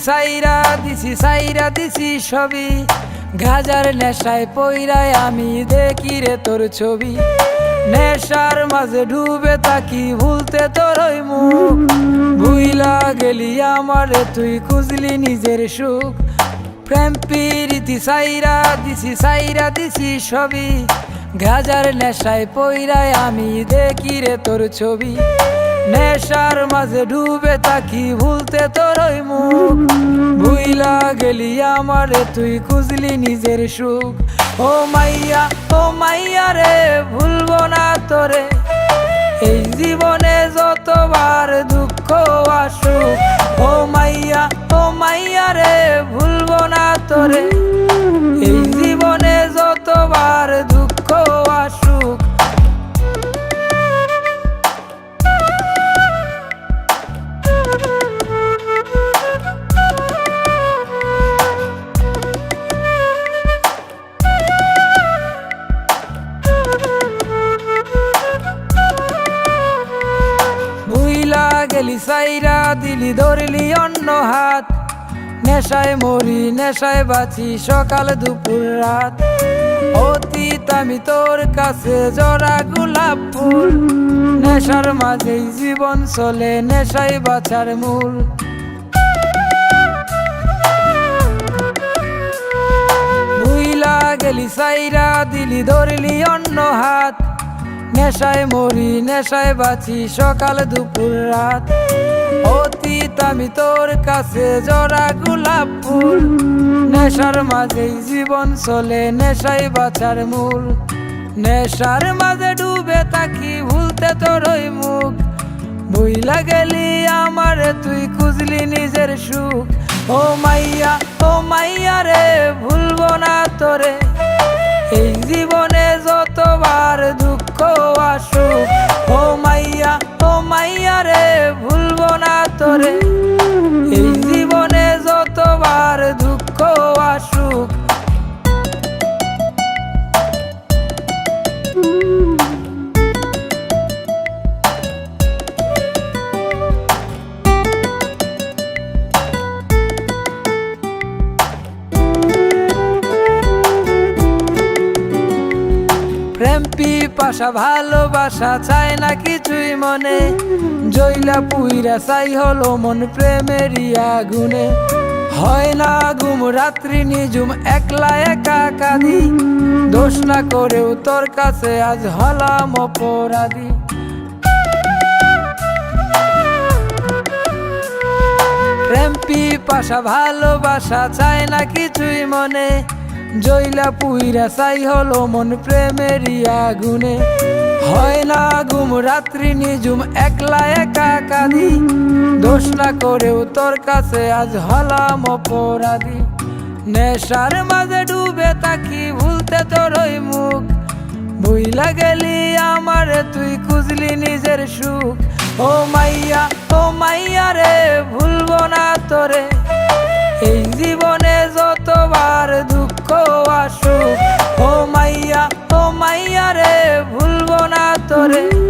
সাইরা দিছি সাইরা দিছি সবই গাজার নেশায় পইরায় আমি দেখি রে তোর ছবি। নেশার মাঝে ডুবে তাকি ভুলতে তোর ওই মুখ। ভুইলা গেলি আমারে, তুই খুঁজলি নিজের সুখ। প্রেম প্রীতি সাইরা দিছি সাইরা দিছি সবই গাজার নেশায় পইরায় আমি দেখি রে তোর ছবি। নেশার মাঝে ডুবে তাকি ভুলতে তোর ওই মুখ। ভুইলা গেলি আমারে, তুই খুঁজলি নিজের সুখ। ও মাইয়া ও মাইয়া রে, ভুলবো না তোরে। এই জীবনে যতবার দুঃখ আসুক, ও মাইয়া ও মাইয়া রে, ভুলবো না তোরে। গেলি সাইরা, দিলি ধরলি অন্য হাত। নেশায় মরি, নেশায় বাঁচি সকাল দুপুর রাত। অতীত আমি তোর কাছে জরা গোলাপ ফুল নেশার মাঝেই জীবন চলে, নেশায় বাঁচার মূল। গেলি সাইরা, দিলি ধরলি অন্য হাত। নেশায় মরি, নেশায় বাঁচি সকাল, দুপুর, রাত। অতীত, আমি তোর কাছে জরা গোলাপ ফুল। নেশার মাঝেই জীবন চলে, নেশায় বাঁচার মূল। নেশার মাঝে ডুবে থাকি, ভুলতে তোর ওই মুখ। ভুইলা গেলি আমার, তুই খুঁজলি নিজের সুখ। ও মাইয়া ও মাইয়া রে, ভুলবো না তোরে। এই জীবনে যতবার দুঃখ আসুক। ও মাইয়া ও মাইয়া রে ভুলবো না তোরে। প্রেম পাশা ভালোবাসা চায় না কিছুই মনে। জইলা পুইরা চাই হলো মন প্রেমেরই আগুনে। হয় না ঘুম রাত্রি নিজুম একলা একা কাঁদি। দোষ না করেও তোর কাছে আজ হলাম অপরাধী। প্রেম পাশা ভালোবাসা চায় না কিছুই মনে। জইলা পুইরা চাই হলো মন প্রেমেরই আগুনে। হয় না ঘুম, রাত্রি নিজুম একলা একা কাঁদি দোষ না করেও তোর কাছে আজ হলাম অপরাধী। নেশার মাঝে ডুবে তাকি ভুলতে তোর ওই মুখ। ভুইলা গেলি আমার, তুই খুঁজলি নিজের সুখ। ও মাইয়া ও মাইয়া রে, ভুলবো না তোরে। আসুক। ও মাইয়া ও মাইয়া রে ভুলবো না তোরে।